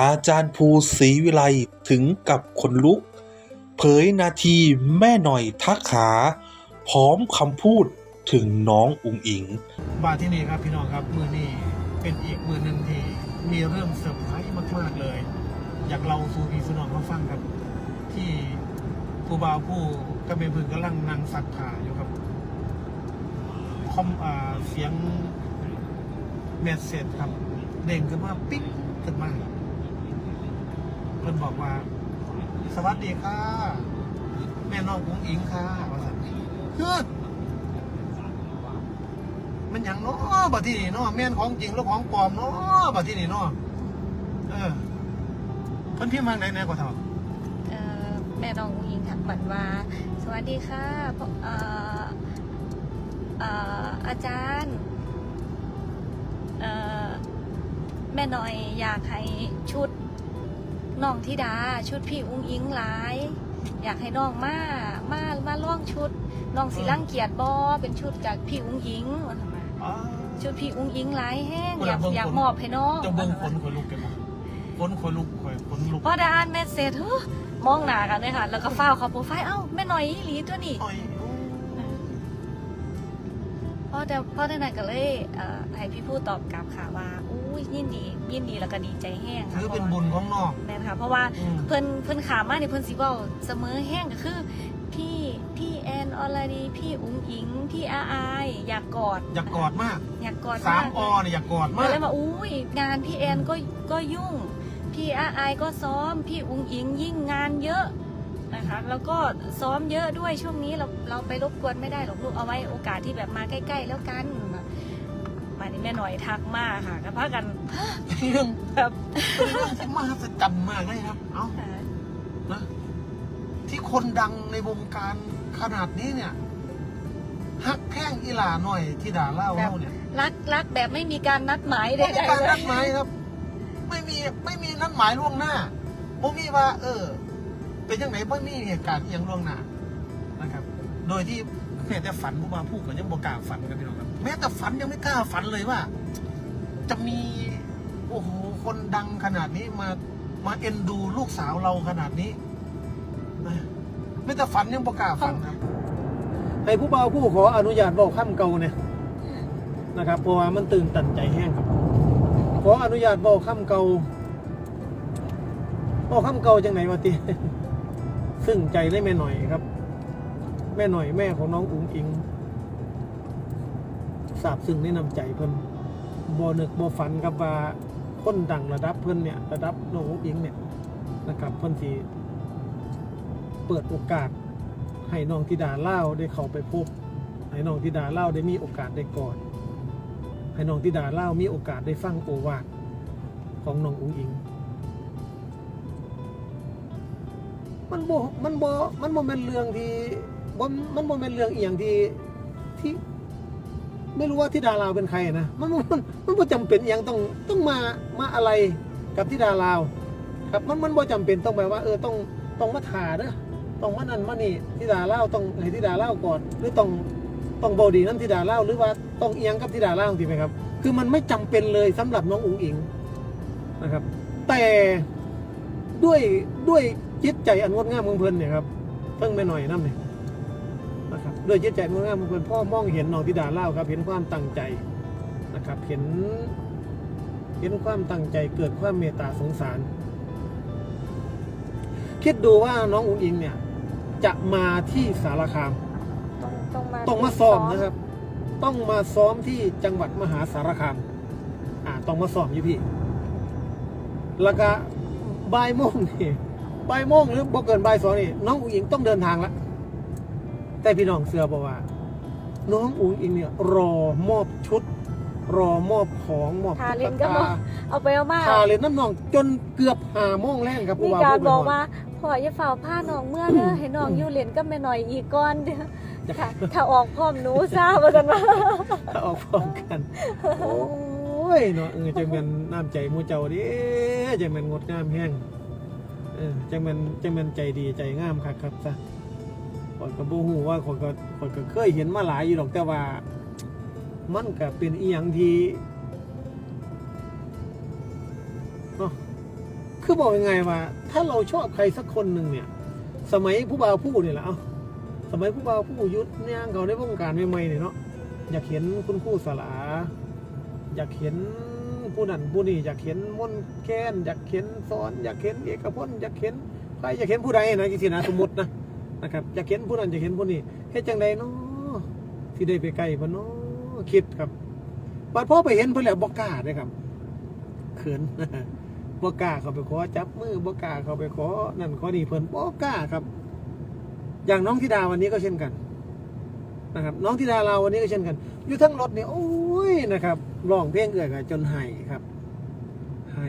อาจารย์ภูศรีวิไลถึงกับขนลุก เผยนาทีแม่หน่อยทักขา พร้อมคำพูดถึงน้องอุงอิง มาที่นี่ครับพี่น้องครับมือนี้เป็นอีกมือหนึ่งที่มีเรื่องเซอร์ไพรส์มากๆเลย อยากเราสู่พี่สนองมาฟังครับ ที่ผู้บ่าวผู้กระเบนพึงกำลังนั่งสักผ้าอยู่ครับคอมอ่าเสียงเมสเซจครับ เด้งขึ้นมาปิ๊กขึ้นมา เพิ่นบอกว่า สวัสดีค่ะ แม่น้องกุ้งอิงค่ะว่าสันเฮ้ยมันหยังเนาะบัดที่นี่เนาะแม่นของจริงหรือของปลอมเนาะบัดที่นี่เนาะเออเพิ่นพิมพ์มาไหนไหนกว่าเท่าเอ่อแม่น้องอุ้งอิงค่ะบันว่า สวัสดีค่ะพ่อเอ่อเอ่ออาจารย์เอ่อแม่หน่อยอยากให้ชุด น้องธิดา ชุดพี่อุ้งอิงหลาย อยากให้น้องมามามาล่องชุดน้องสิรังเกียจบอเป็นชุดจากพี่อุ้งอิงว่าทำไมอ๋อชุดพี่อุ้งอิงหลายแห้งคนอละยากเบิ่งอยากคนมอบให้น้องเจะเบิ่งขนขนลุกกันบ่ขนขนลุกข่อยขนลุกพอได้อ่านเมสเซจเฮ้อมองหน้ากันเลยค่ะ แล้วก็ฟ้าวเขาโปรไฟล์เอ้าแม่หน่อยอีหลีตัวนี้อ้อยโอ้พอแต่พอได้นั่นก็เลยเอ่อให้พี่ผู้ตอบกลับค่ะว่าอุ้ยยินดียินดีแล้วก็ดีใจแห้งค่ะถือเป็นบุญของน้องแม่นค่ะ เพราะว่าอืมเพิ่นเพิ่นขามานี่เพิ่นสิเว้าเสมอแห้งก็คือพี่พี่แอนอรดีพี่อุ๋งอิงพี่อาอายอยากกอด อยากกอดมาก อยากกอดสามกอเนี่ยอยากกอดก็มากเลยว่าอุ้ยงานพี่แอนก็ก็ยุ่ง พี่อาอายก็ซ้อมพี่อุ๋งอิงยิ่งงานเยอะนะคะแล้วก็ซ้อมเยอะด้วยช่วงนี้เราเราไปรบกวนไม่ได้หรอกลูกเอาไว้โอกาสที่แบบมาใกล้ ๆ แล้วกัน มานี่แม่หน่อยทักมาค่ะก็พากันเรื่องแบบเป็นเรื่องที่มหัศจรรย์มากเลยครับ เอ้านะที่คนดังในวงการขนาดนี้เนี่ยฮักแข้งอีหลาหน่อยที่ด่าเล่าเล่าเนี่ยรักรักแบบไม่มีการนัดหมายใดไม่มีๆการเลนัยดหมายครับ ไม่มีไม่มีนัดหมายล่วงหน้าผมมีว่า เออ เป็นยังไงไม่มีเหตุการณ์อหย่างล่วงหน้านะครับ โดยที่ แม้แต่ฝันผู้มาพูดกันยังบอกล้าฝันกันพี่น้องครับแม้แต่ฝันยังไม่กล้าฝันเลยว่า จะมีโอ้โหคนดังขนาดนี้มามาเอ็นดูลูกสาวเราขนาดนี้นะไม่แต่ฝันยังบอกล้าฝันครับให้ผู้บ่าวผู้ขออนุญาตบอกข้ามเก่าเนี่ยนะครับเพราะว่ามันตื่นตันใจแห้งครับขออนุญาตบอกคำเก่าบอกคำเก่าจังไหนวะติซึ่งใจได้แม่หน่อยครับ แม่หน่อยแม่ของน้องอุ๋งอิงทราบซึ่งในนำใจเพิ่นบ่นึกบ่ฝันครับว่าคนดังระดับเพิ่นเนี่ยระดับน้องอุ๋งอิงเนี่ยนะครับเพิ่นสิเปิดโอกาส ให้น้องธิดาเล่าได้เข้าไปพบให้น้องธิดาเล่าได้มีโอกาสได้กอดให้น้องธิดาเล่ามีโอกาสได้ฟังโอวาทของน้องอุ๋งอิง มันบ่มันบ่มันบ่เป็นเรื่องที่ บ่มันบ่เป็นเรื่องอีหยังที่ที่ ไม่รู้ว่าธิดาลาวเป็นใครนะมันมันมันบ่จำเป็นอีหยังต้องต้องมามาอะไรกับธิดาลาวครับมันมันบ่จำเป็นต้องแบบว่า เออต้องต้องมาถ่าเด้อต้องมานั่นมานี่ธิดาลาวต้องให้ธิดาลาวก่อนหรือต้องต้องบอดีน้ำธิดาลาวหรือว่าต้องเอียงกับธิดาลาวจริงไหมครับ คือมันไม่จำเป็นเลยสำหรับน้องอุ๋งอิงนะครับ แต่ด้วยด้วยจิตใจอันงดงามของเพลินเนี่ยครับเพิ่งไม่หน่อยน้ำเนี่ย ด้วยจิตใจอันงดงามของเพิ่นพ่อมองเห็นน้องธิดาเล่าวครับ เห็นความตั้งใจนะครับ เห็นเห็นความตั้งใจเกิดความเมตตาสงสาร คิดดูว่าน้องอุ๋งอิงเนี่ย จะมาที่สารคามต้องมาต้องมาซ้อมนะครับ ต้องมาซ้อมที่จังหวัดมหาสารคาม อ่าต้องมาซ้อมอยู่พี่แล้วก็บ่ายโมงนี่บ่ายโมงหรือบ่เกินบ่ายสองนี่น้องอุ๋งอิงต้องเดินทางละ แต่พี่น้องเสือบอกว่า น้องอุ๋งอิงเนี่ยรอมอบชุด รอมอบของมอบทาตุ๊เล่กนก็ตามาเอาไปเอามาทาเลยน้ำนองจนเกือบหาโมงแรงครับมีผู้การผู้บอกเป็นว่าพ่ออย่าเฝ้าผ้าน้องเมื่อเด้อให้น้องอยู่เล่นก็แม่หน่อยอีกก่อนเด้อถ้าถ้าออกพร้อมหนูซาว่ากันว่าถ้าออกพร้อมกันโอ้ยเนาะเออจังแม่นน้ำใจหมูเจ้าดิจังแม่นงดงามแห้งเออจังแม่นจังแม่นใจดีใจงามคักครับซะ ข่อยก็บ่ฮู้ว่าข่อยก็ข่อยก็เคยเห็นมาหลายอยู่ดอกแต่ว่า มันก็เป็นอีหยังที่เนาะคือบอกยังไงว่า ถ้าเราชอบใครสักคนหนึ่งเนี่ย สมัยผู้บ่าวผู้เนี่ยแหละเอ้าสมัยผู้บ่าวผู้ยุทธเนี่ยเขาในวงการใหม่ๆเนี่ยเนาะอยากเห็นคุณครู่สลา อยากเห็นผู้นั้นผู้นี้อยากเห็นมนแค้นอยากเห็นสอน อยากเห็นเอกพลอยากเห็นใครอยากเห็นผู้ใดนะจริงๆนะสมมตินะ นะครับอยากเห็นผู้นั้นอยากเห็นผู้นี้เฮ็ดจังใดเนาะที่ได้ไปใกล้เพิ่นเนาะคิดครับบัดพอไปเห็นเพิ่นแล้วบ่กล้าเด้ครับเขินบ่กล้าเข้าไปขอจับมือบ่กล้าเข้าไปขอนั่นขอนี่เพิ่นบ่กล้าครับ อย่างน้องธิดาวันนี้ก็เช่นกันนะครับน้องธิดาเราวันนี้ก็เช่นกัน อยู่ทั้งรถเนี่ยโอ้ยนะครับร้องเพลงเอื้อกันจนไห้ครับไห้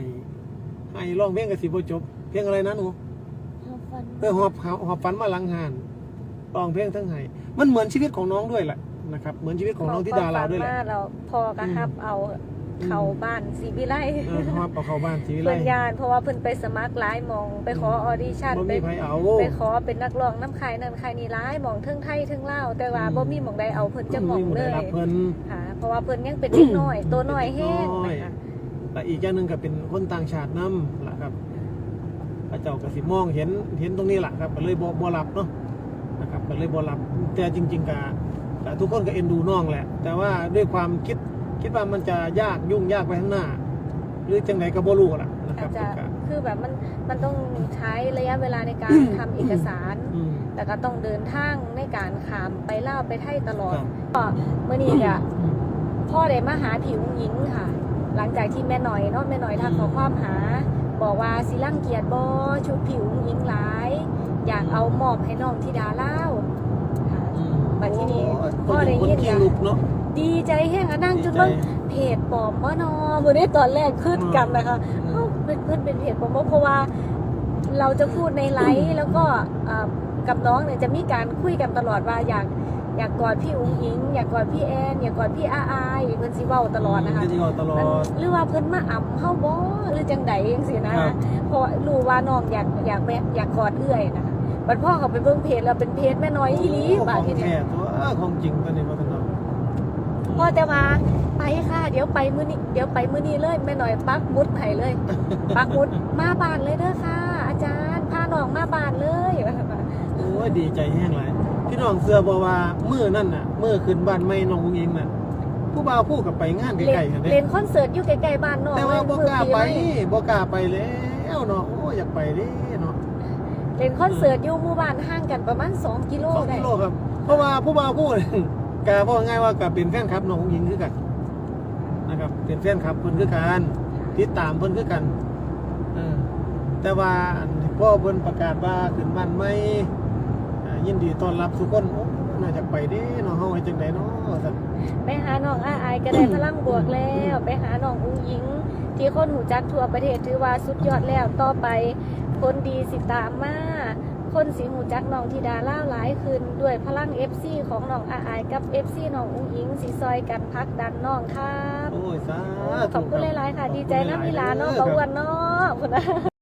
ไห้ร้องเพลงกับสิบจบ เพลงอะไรนะหนู เออหอบหอบหอบฝันมาหลังหานร้องเพลงทั้งไห้มันเหมือนชีวิตของน้องด้วยแหละนะครับ เหมือนชีวิตของน้องธิดาเราด้วยแหละมเราพอกระฮับเอาเขาบ้านสีวิไลเออหอบเอาเข้าบ้านสีวิไลเพิ่นยานเพราะว่าเพิ่นไปสมัครหลายหมอง ไปขอออดิชั่นบ่ไปมีใครเอาไปขอเป็นนักร้องน้ำคายนั่นคายนี่หลายหมองเทิงไทยเทิงลาวแต่ว่าอืมบ่มีหมองใดเอาเพิ่นจะหมองบ่เลได้ยรับเพิ่น ค่ะเพราะว่าเพิ่นยังเป็นเด็กน้อยตัวน้อยแห้งน้อยนะคะ และอีกอย่างหนึ่งก็เป็นคนต่างชาตินํล่ะครับพ ระเจ้าก็สิมองเห็นเห็นตรงนี้แหละครับก็เลยบ่บ่รับเนาะนะครับก็เลยบ่รับแต่จริง ๆก็ก็ทุกคนก็เอ็นดูน้องแหละ แต่ว่าด้วยความคิดคิดว่ามันจะยากยุ่งยากไปข้างหน้า หรือจังไหนก็บ่รู้ล่ะนะคอารัจบจะก็คือแบบมันมันต้องใช้ระยะเวลาในการทำเอกสารอืมแต่ก็ต้องเดินทางในการขามไปเล่าวไปไทยตลอดครับก็เมื่อนี้ก็พ่อได้มาหาผิวหญิงค่ะ หลังจากที่แม่หน่อยเนาะแม่หน่อยทักขอความหา บอกว่าสิรังเกียจบอชุดผิวหญิงหลาย อยากเอามอบให้น้องธิดาเล่าวค่ะบัดทีนี้โอ้ยพ่อได้ยินคขี้จ้ะลุกเนาะดีใจแห้งอะนั่งจนดีใจเบิ่งเพจปลอมบ่นอบ่ได้ตอนแรกขึ้นกันนะคะอืมเอ้าเป็นเพื่อนเป็นเพจปลอมบ่เพราะว่าเราจะพูดในไลฟ์แล้วก็อ่ากับน้องเนี่ยจะมีการคุยกันตลอดว่าอยาก อยากกอดพี่อุ้งอิง อยากกอดพี่แอนอยากกอดพี่อาอายเพิ่นสิเว้าตลอดนะคะจะเว้าตลอมันดหรือว่าเพิ่นมาอ่ำเฮาบ่หรือจังใดจังซี่นะครับเพราะว่ารู้ว่าน้องอยากอยากแม่อยากกอดเอื้อยนะคะบัดพ่อเขาไปเบิ่งเพจแล้วเป็นเพจแม่น้อยอีหลีโอ้บาดของทีเนี้แท้ยตัวเออของจริงตัวนี้ว่าซั่นเนาะพ่อแต่ว่าไปค่ะ เดี๋ยวไปมื้อนี้เดี๋ยวไปมื้อนี้เลยแม่น้อยปักหมุดให้เลยปักหมุดมาบ้านเลยเด้อค่ะ อาจารย์พาน้องมาบ้านเลยว่าซั่นว่าโอ้ยดีใจแห้งหลาย พี่น้องเสื้อบอกว่ามื้อนั่นน่ะมื้อขึ้นบ้านใหม่น้องอุ้งอิงน่ะผู้บ่าวผู้กับไปงานเล่ไกลนๆกันเด้เล่นคอนเสิร์ตอยู่ใกล้ๆบ้านน้องแต่ว่าบ่กล้าไปมื้อปีเลยบ่กล้าไปแล้วเนาะโอ้ยอยากไปเด้เนาะเล่นคอนเสิร์ตอยู่หมู่บ้านห่างกันประมาณ2กิโลสองได้กิโลครับ เพราะว่าผู้บ่าวผู้นี่กาบอกง่ายว่ากับเป็นแฟนคลับน้องอุ้งอิงคือกันนะครับ เป็นแฟนคลับเพิ่นคือกันติดตามเพิ่นคือกันเออแต่ว่าอันที่พ่อเพิ่นประกาศว่าขึ้นบ้านใหม่อ่า ยินดีต้อนรับทุกคนโอ้น่าจะไปเด้เนาะเฮาให้จังไดเนาะซั่นไปหาน้องอาอายก็ได้พลังบวกแล้ว ไปหาน้องอุ้งยิง ที่คนหูจักทั่วประเทศถือว่าสุดยอดแล้วต่อไป คนดีสิตามมาคนสิหูจักน้องธิดาล่าวหลายขึ้นด้วยพลัง FC ของน้องอาอายกับ FC น้องอุ้งอิงสิซอยกันพักดันน้องครับโอ้ยสาขอบคุณหลายๆค่ะ ดีใจนะพี่หลานเนาะคปะรับอ้วนเนาะ